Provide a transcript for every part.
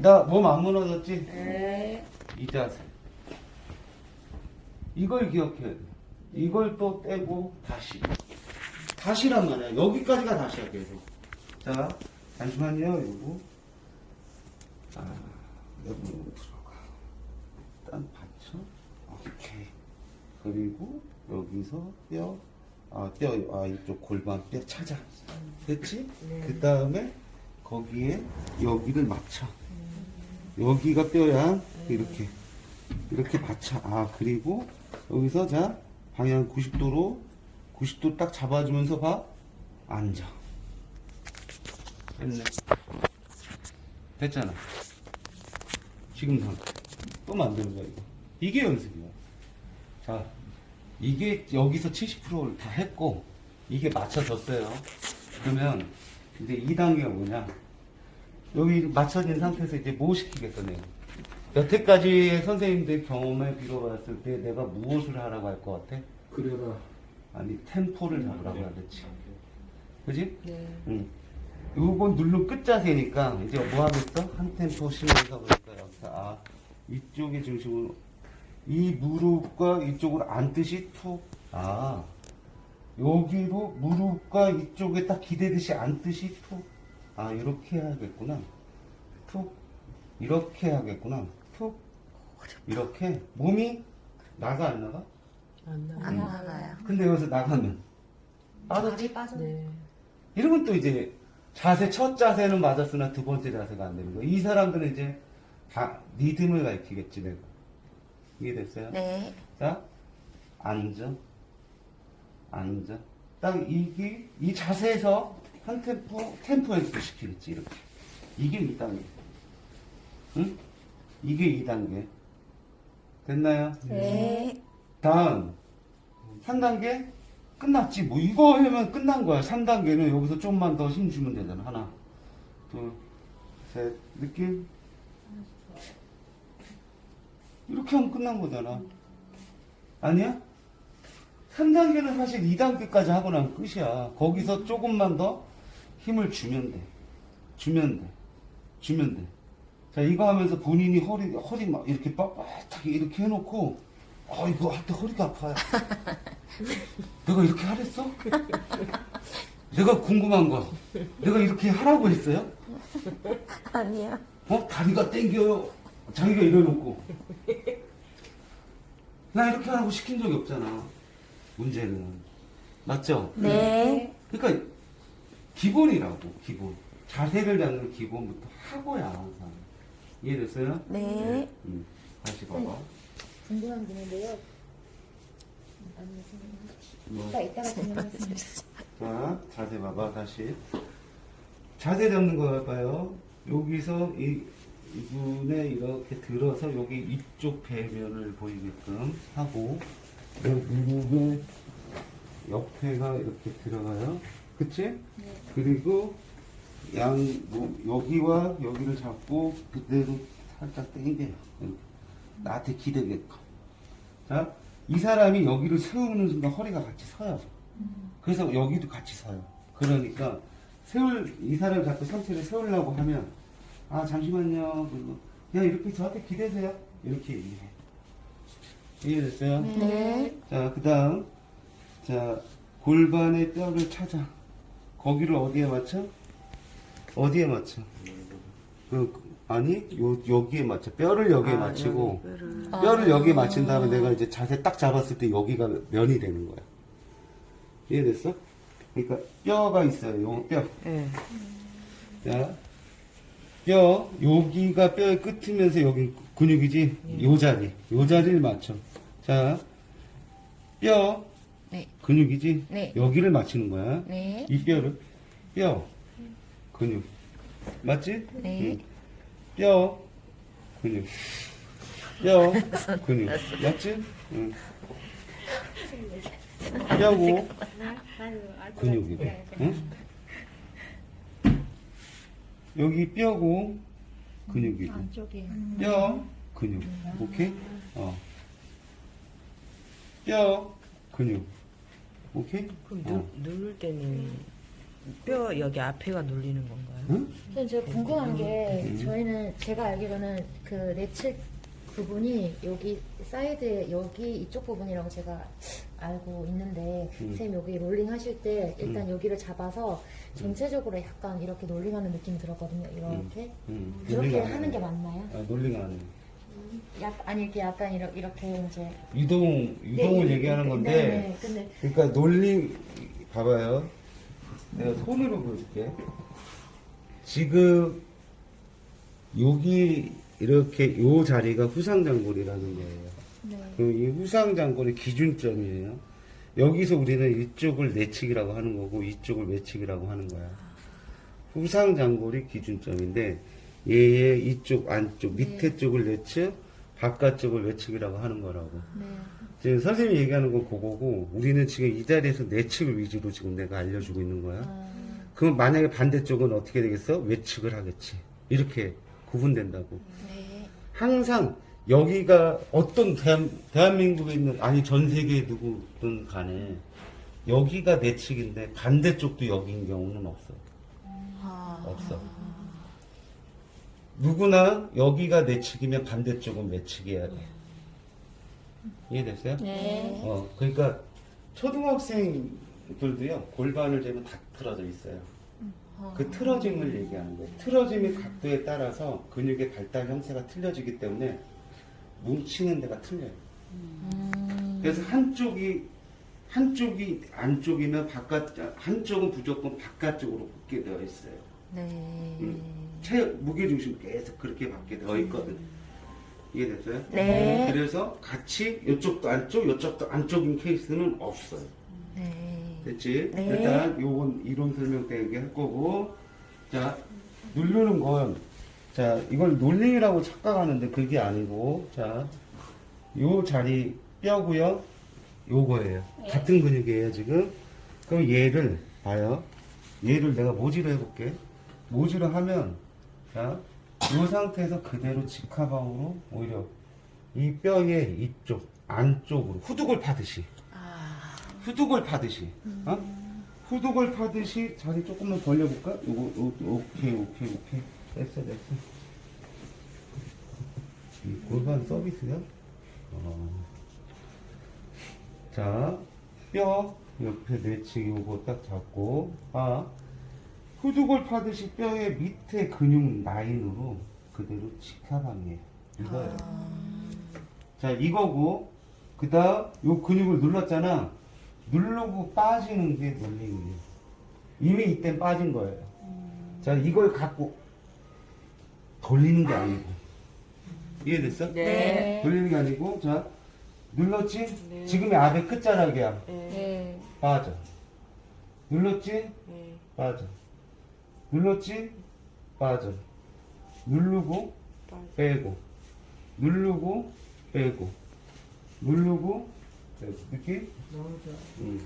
나 몸 안 무너졌지? 네. 이 자세. 이걸 기억해야 돼. 이걸 또 떼고 다시. 다시란 말이야. 여기까지가 다시야 계속. 자, 잠시만요. 요거. 아, 여기로 들어가. 일단 받쳐. 오케이. 그리고 여기서 뼈, 아, 뼈, 아, 이쪽 골반 뼈 찾아. 됐지? 그 다음에 거기에 여기를 맞춰. 여기가 뼈야. 이렇게. 이렇게 받쳐. 아, 그리고 여기서 자, 방향 90도로, 90도 딱 잡아주면서 봐. 앉아. 됐네. 됐잖아. 지금 상태. 또 만드는 거야, 이거. 이게 연습이야. 자, 이게 여기서 70%를 다 했고, 이게 맞춰졌어요. 그러면 이제 2단계가 뭐냐. 여기 맞춰진 상태에서 이제 뭐 시키겠어, 내가. 여태까지 선생님들 경험에 빌어봤을 때 내가 무엇을 하라고 할 것 같아? 그려라. 아니, 템포를 잡으라고 하겠지. 그지? 네. 응. 요건 누른 끝 자세니까 이제 뭐 하겠어? 한 템포 쉬면서 보니까 여기서 아 이쪽의 중심으로 이 무릎과 이쪽으로 앉듯이 툭. 아 여기로 무릎과 이쪽에 딱 기대듯이 앉듯이 툭. 아 이렇게 해야겠구나. 툭. 이렇게 해야겠구나. 툭. 이렇게 몸이 나가 안 나가? 안. 안 나가요. 근데 여기서 나가면 빠졌지? 네. 이러면 또 이제 자세 첫 자세는 맞았으나 두 번째 자세가 안 되는 거야. 이 사람들은 이제 다 리듬을 가르치겠지 내가. 이해됐어요? 네. 자, 앉아, 앉아. 딱 이게 이 자세에서 한 템포 템포 연습 시키겠지 이렇게. 이게 2단계. 응? 이게 2단계. 됐나요? 네. 다음 3단계 끝났지 뭐 이거 하면 끝난 거야 3단계는 여기서 좀만 더 힘 주면 되잖아 하나 둘 셋 느낌 이렇게 하면 끝난 거잖아 아니야? 3단계는 사실 2단계까지 하고 나면 끝이야 거기서 조금만 더 힘을 주면 돼 주면 돼 주면 돼 자 이거 하면서 본인이 허리 허리 막 이렇게 빳빳하게 이렇게 해놓고 아 이거 할 때 허리가 아파요. 내가 이렇게 하랬어? 내가 궁금한 거. 내가 이렇게 하라고 했어요? 아니요. 어? 다리가 땡겨요. 자기가 이래놓고. 나 이렇게 하라고 시킨 적이 없잖아. 문제는. 맞죠? 네. 그러니까 기본이라고 기본. 자세를 잡는 기본부터 하고야 항상. 이해됐어요? 네. 음, 다시 봐봐. 궁금한 게 있는데요. 뭐. 이따 이따가 진행하겠습니다. 자, 자세 봐봐, 다시. 자세 잡는 거 할까요? 여기서 이, 이분에 이렇게 들어서 여기 이쪽 배면을 보이게끔 하고, 여기 무릎에 옆에가 이렇게 들어가요. 그치? 그리고 양, 뭐, 여기와 여기를 잡고 그대로 살짝 당겨요. 이렇게. 나한테 기대게끔. 자, 이 사람이 여기를 세우는 순간 허리가 같이 서요. 그래서 여기도 같이 서요. 그러니까 세울 이 사람을 자꾸 상체를 세우려고 하면 아 잠시만요. 그리고 야 이렇게 저한테 기대세요. 이렇게 얘기해. 이해됐어요? 네. 자 그 다음 자 골반의 뼈를 찾아. 거기를 어디에 맞춰? 어디에 맞춰? 그 그- 아니 요 여기에 맞춰. 뼈를 여기에 맞추고 뼈를 여기에 맞춘 다음에 내가 이제 자세 딱 잡았을 때 여기가 면이 되는 거야. 이해됐어? 그러니까 뼈가 있어요. 요 뼈. 네. 자, 뼈 여기가 뼈의 끝이면서 여기 근육이지. 요 자리, 요 자리를 맞춰. 자, 뼈 네. 근육이지. 네. 여기를 맞추는 거야. 네. 이 뼈를 뼈 근육 맞지? 네. 응. 뼈 근육 뼈 근육 맞지? 응. 뼈고 근육이고 응? 여기 뼈고 근육이고 안쪽에 뼈 근육 오케이? 어. 뼈 근육 오케이? 그럼 어. 누, 누를 때는 뼈 여기 앞에가 눌리는 건가요? 응? 선생님 제가 궁금한 게 음. 저희는 제가 알기로는 그 내측 부분이 여기 사이드 여기 이쪽 부분이라고 제가 알고 있는데 음. 선생님 여기 롤링 하실 때 일단 여기를 잡아서 전체적으로 약간 이렇게 롤링하는 느낌이 들었거든요. 이렇게 응. 그렇게 놀링 안 하는 해. 게 맞나요? 아, 놀링 안 해. 약 아니 이렇게 약간 이렇게, 이렇게 이제 유동, 유동을 네, 얘기하는 네, 건데, 네, 근데 그러니까 놀림 봐봐요. 내가 손으로 보여줄게. 지금 여기 이렇게 요 자리가 후상장골이라는 거예요. 네. 그럼 이 후상장골의 기준점이에요. 여기서 우리는 이쪽을 내측이라고 하는 거고 이쪽을 외측이라고 하는 거야. 후상장골이 기준점인데 얘의 이쪽 안쪽 밑에 쪽을 내측, 바깥쪽을 외측이라고 하는 거라고. 네. 지금 선생님이 얘기하는 건 그거고 우리는 지금 이 자리에서 내측을 위주로 지금 내가 알려주고 있는 거야. 아, 그럼 만약에 반대쪽은 어떻게 되겠어? 외측을 하겠지. 이렇게 구분된다고. 네. 항상 여기가 어떤 대한, 대한민국에 있는 아니 전 세계에 누구든 간에 여기가 내측인데 반대쪽도 여기인 경우는 없어. 없어. 누구나 여기가 내 측이면 반대쪽은 외측이어야 돼. 이해됐어요? 네. 어, 그러니까 초등학생들도요 골반을 재면 다 틀어져 있어요. 그 틀어짐을 얘기하는 거예요. 틀어짐의 각도에 따라서 근육의 발달 형태가 틀려지기 때문에 뭉치는 데가 틀려요. 그래서 한쪽이 한쪽이 안쪽이면 바깥 한쪽은 무조건 바깥쪽으로 붙게 되어 있어요. 네. 음. 체 무게 중심 계속 그렇게 받게 되어 있거든. 이해됐어요? 네. 그래서 같이 이쪽도 안쪽, 이쪽도 안쪽인 케이스는 없어요. 네. 됐지? 네. 일단 요건 이론 설명 때 얘기할 거고 자 누르는 건 자 이걸 놀링이라고 착각하는데 그게 아니고 자요 자리 뼈고요 요거예요 같은 근육이에요 지금 그럼 얘를 봐요 얘를 내가 모지를 해볼게 모지를 하면 자요 상태에서 그대로 직하방으로 오히려 이 뼈의 이쪽 안쪽으로 후둑을 파듯이 후둑을 파듯이, 어? 후둑을 파듯이 자리 조금만 벌려볼까? 요거, 요, 오케이, 오케이, 오케이. 됐어, 됐어. 이 골반 서비스야? 어. 자, 뼈 옆에 내치기 요거 딱 잡고, 아, 후둑을 파듯이 뼈의 밑에 근육 라인으로 그대로 직하방해. 이거예요. 자, 이거고, 그 다음, 요 근육을 눌렀잖아. 누르고 빠지는 게 놀림이에요. 이미 이땐 빠진 거예요. 자, 이걸 갖고 돌리는 게 아니고. 이해됐어? 네. 돌리는 게 아니고, 자, 눌렀지? 지금의 압의 끝자락이야. 네. 빠져. 눌렀지? 네. 빠져. 눌렀지? 빠져. 누르고, 빼고. 누르고, 빼고. 누르고, 빼고. 느낌? 너무 좋아. 음.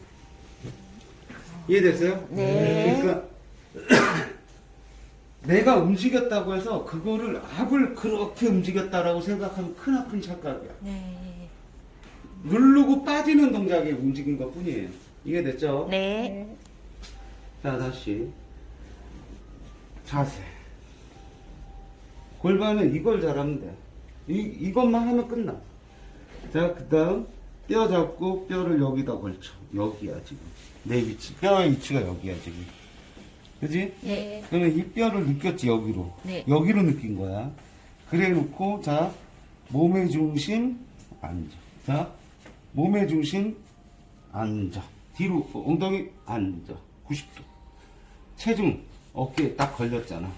이해됐어요? 네. 그러니까 내가 움직였다고 해서 그거를 압을 그렇게 움직였다라고 생각하면 크나큰 착각이야. 네. 누르고 빠지는 동작의 움직인 것 뿐이에요. 이해됐죠? 네. 자, 다시. 자세. 골반은 이걸 잘하면 돼. 이, 이것만 하면 끝나. 자, 그 다음, 뼈 잡고 뼈를 여기다 걸쳐. 여기야, 지금. 내 위치. 뼈의 위치가 여기야, 지금. 그지? 네. 그러면 이 뼈를 느꼈지, 여기로. 네. 여기로 느낀 거야. 그래 놓고, 자, 몸의 중심, 앉아. 자, 몸의 중심, 앉아. 뒤로, 어, 엉덩이, 앉아. 90도. 체중, 어깨에 딱 걸렸잖아.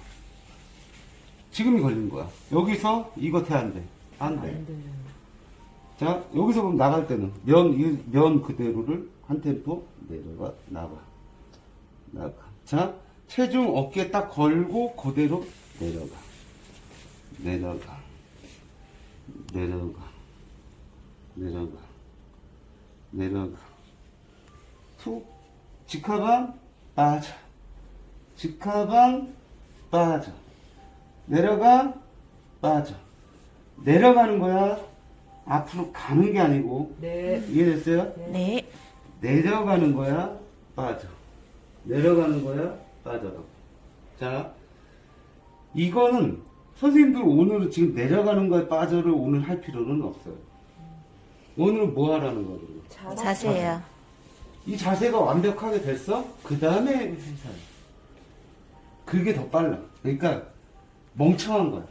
지금이 걸린 거야. 여기서 이거 돼안 돼. 안 돼. 안 돼요. 자, 여기서 그럼 나갈 때는 면, 이- 면 그대로를 한 템포 내려가, 나가. 나가. 자, 체중 어깨에 딱 걸고 그대로 내려가. 내려가. 내려가. 내려가. 내려가. 툭. 직하방 빠져. 직하방 빠져. 내려가 빠져. 내려가는 거야. 앞으로 가는 게 아니고 네. 이해됐어요? 네. 내려가는 거야. 빠져. 내려가는 거야? 빠져라. 자, 이거는 선생님들 오늘은 지금 내려가는 거에 빠져를 오늘 할 필요는 없어요. 오늘은 뭐 하라는 거예요? 자세요. 이 자세가 완벽하게 됐어? 그 다음에 회사해. 그게 더 빨라. 그러니까 멍청한 거야.